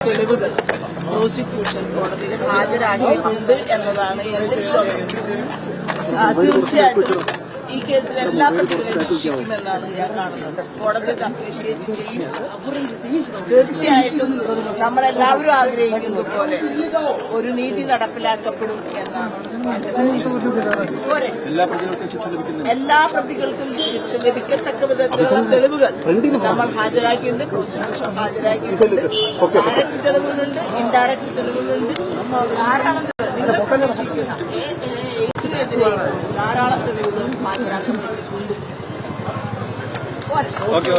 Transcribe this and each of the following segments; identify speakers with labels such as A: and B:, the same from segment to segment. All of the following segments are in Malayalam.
A: തെളിവുകൾ പ്രോസിക്യൂഷൻ കോടതിയിൽ ഹാജരാക്കിയിട്ടുണ്ട് എന്നതാണ് എന്റെ വിശ്വാസം. തീർച്ചയായിട്ടും. ഈ കേസിൽ എല്ലാ പ്രതികളെയും ശിക്ഷിക്കുമെന്നാണ് ഞാൻ കാണുന്നത്. കോടതി അപ്രീഷിയേറ്റ് ചെയ്യും തീർച്ചയായിട്ടും നമ്മളെല്ലാവരും ആഗ്രഹിക്കുന്നത് പോലെ ഒരു നീതി നടപ്പിലാക്കപ്പെടും എന്നാണ്
B: എല്ലാ പ്രതികൾക്കും ശിക്ഷ
A: ലഭിക്കത്തക്ക വിധത്തിലുള്ള തെളിവുകൾ നമ്മൾ ഹാജരാക്കിയിട്ടുണ്ട്. പ്രോസിക്യൂഷൻ ഹാജരാക്കിയിട്ടുണ്ട്. ഡയറക്റ്റ് തെളിവുകളുണ്ട് ഇൻഡയറക്റ്റ് തെളിവുകളുണ്ട്. ധാരാളം. നിങ്ങൾ പ്രതീക്ഷിക്കുന്ന ഏറ്റിനെതിരെ ധാരാളം തെളിവുകൾ.
B: ഓക്കെ.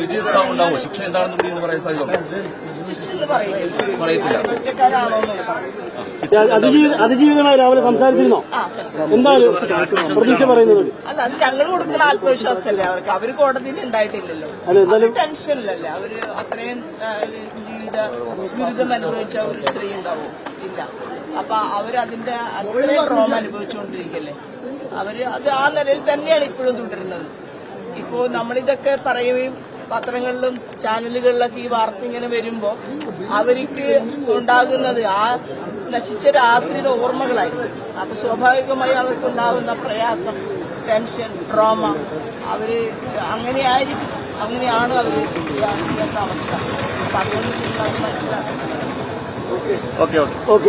B: വിജയസ്ഥാനം ശിക്ഷ എന്താണെന്ന് കൂടി എന്ന് പറയാൻ സാധ്യത പറയത്തില്ല.
C: അതിജീവിതമായി രാവിലെ സംസാരിച്ചിരുന്നോ? എന്താണ് പ്രതീക്ഷ പറയുന്നത്?
A: അല്ല അത് ഞങ്ങൾ കൊടുക്കുന്ന ആത്മവിശ്വാസമല്ലേ? അവർക്ക് അവർ കോടതിയിൽ ഉണ്ടായിട്ടില്ലല്ലോ. ടെൻഷനിലല്ലേ? അവർ അത്രയും ജീവിത ദുരിതം അനുഭവിച്ച ഒരു സ്ത്രീ ഉണ്ടാവും. ഇല്ല. അപ്പൊ അവരതിന്റെ അത്രയും ട്രോമ അനുഭവിച്ചുകൊണ്ടിരിക്കല്ലേ? അവർ അത് ആ നിലയിൽ തന്നെയാണ് ഇപ്പോഴും തുടരുന്നത്. ഇപ്പോ നമ്മളിതൊക്കെ പറയുകയും പത്രങ്ങളിലും ചാനലുകളിലൊക്കെ ഈ വാർത്ത ഇങ്ങനെ വരുമ്പോ അവർക്ക് ഉണ്ടാകുന്നത് ആ നശിച്ച രാത്രിയുടെ ഓർമ്മകളായി അപ്പൊ സ്വാഭാവികമായി അവർക്കുണ്ടാകുന്ന പ്രയാസം ടെൻഷൻ ട്രോമ അവർ അങ്ങനെയായിരിക്കും. അങ്ങനെയാണ് അവർ ഇന്നത്തെ അവസ്ഥ. അപ്പൊ അതുകൊണ്ട് മനസ്സിലാക്കുന്നത്
B: ഓക്കെ ഓക്കെ
C: ഓക്കെ